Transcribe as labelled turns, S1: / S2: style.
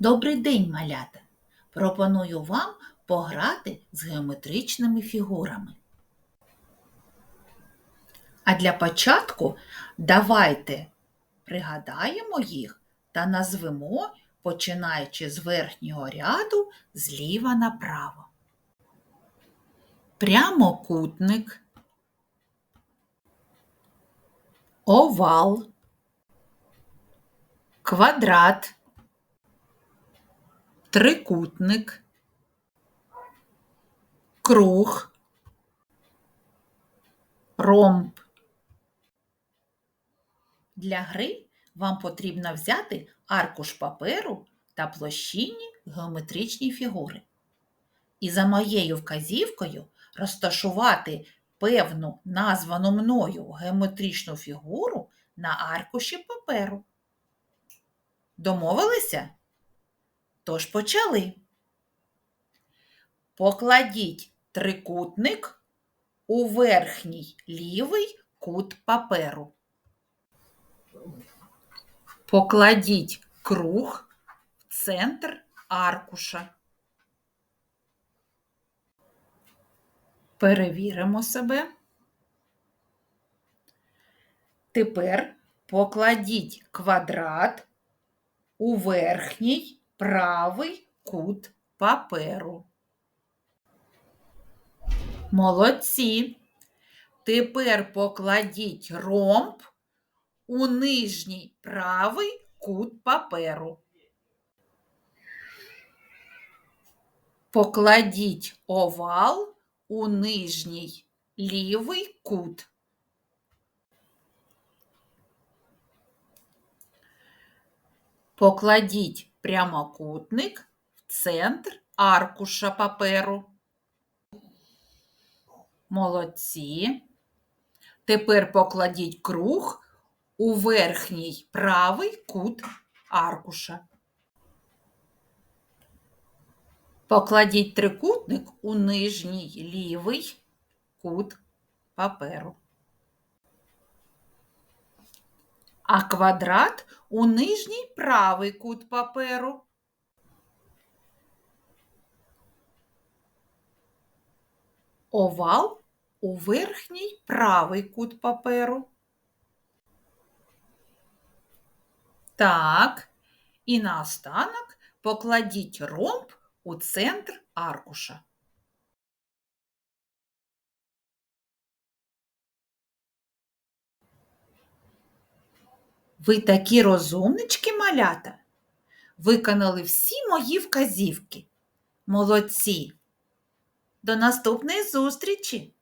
S1: Добрий день, малята! Пропоную вам пограти з геометричними фігурами. А для початку давайте пригадаємо їх та назвемо, починаючи з верхнього ряду зліва направо. Прямокутник, овал, квадрат, трикутник, круг, ромб. Для гри вам потрібно взяти аркуш паперу та площинні геометричні фігури. І за моєю вказівкою розташувати певну названу мною геометричну фігуру на аркуші паперу. Домовилися? Тож почали. Покладіть трикутник у верхній лівий кут паперу. Покладіть круг в центр аркуша. Перевіримо себе. Тепер покладіть квадрат у верхній правий кут паперу. Молодці. Тепер покладіть ромб у нижній правий кут паперу. Покладіть овал у нижній лівий кут. Покладіть прямокутник в центр аркуша паперу. Молодці. Тепер покладіть круг у верхній правий кут аркуша. Покладіть трикутник у нижній лівий кут паперу. А квадрат у нижній правий кут паперу. Овал у верхній правий кут паперу. Так, і наостанок покладіть ромб у центр аркуша. Ви такі розумнички, малята. Виконали всі мої вказівки. Молодці. До наступної зустрічі!